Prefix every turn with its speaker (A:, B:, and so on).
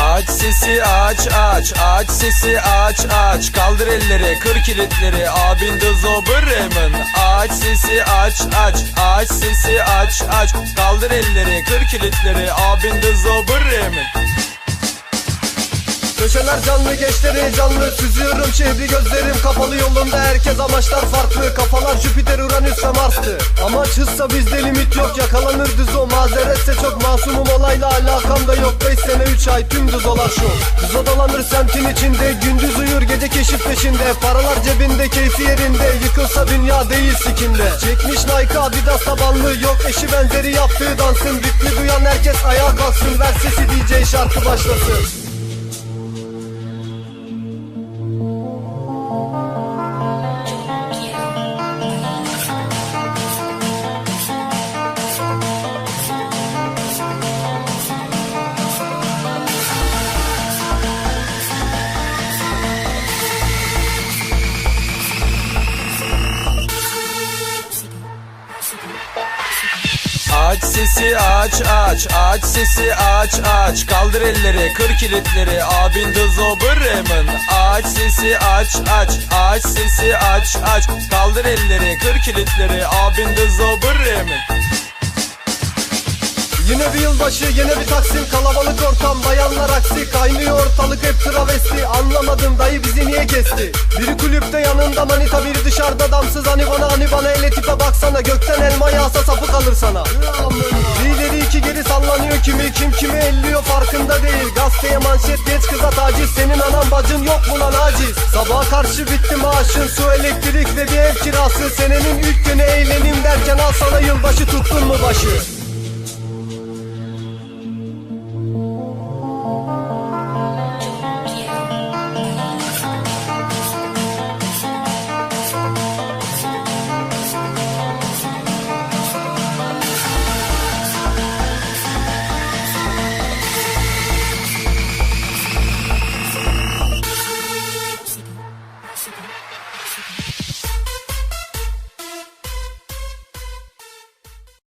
A: Aç sesi aç aç aç sesi aç aç Kaldır elleri kır kilitleri. Abin de zoberemin Aç sesi aç aç aç sesi aç aç Kaldır elleri kır kilitleri. Abin de zoberemin
B: Köşeler canlı gençleri canlı Süzüyorum. Şehri gözlerim kapalı yolunda. Herkes amaçlar farklı. Kafalar Jüpiter Ve Mars'tı Amaç hızsa bizde limit yok. Yakalanır düz o. Mazeretse çok masumum. Olayla alakam da yok. 5 sene 3 ay tüm düz olan şu. Düz odalanır semtin içinde. Gündüz uyur gece keşif peşinde. Paralar cebinde keyfi yerinde. Yıkılsa dünya değil sikinde Çekmiş Nike Adidas tabanlı. Yok eşi benzeri yaptığı dansın. Ritmi duyan herkes ayağa kalksın. Ver sesi DJ şarkı başlasın
A: Aç sesi aç aç aç sesi aç aç Kaldır elleri kır kilitleri. Abin de zoberemin Aç sesi aç aç aç sesi aç aç Kaldır elleri kır kilitleri. Abin de zoberemin
B: Yine bir yılbaşı yine bir taksim. Kalabalık ortam bayanlar aksi. Kaynıyor ortalık hep travesti. Anlamadım dayı bizi niye kesti? Biri kulüpte yanında manita biri dışarıda damsız. Hani bana hani bana ele tipe baksana. Gökten elma kalır sana. Bir ileri iki geri sallanıyor kimi Kim kimi elliyor farkında değil. Gazeteye manşet geç kıza taciz. Senin anan bacın yok mu lan aciz? Sabaha karşı bitti maaşın Su elektrik ve bir ev kirası. Senenin ilk günü eğlenim derken Al sana yılbaşı tuttun mu başı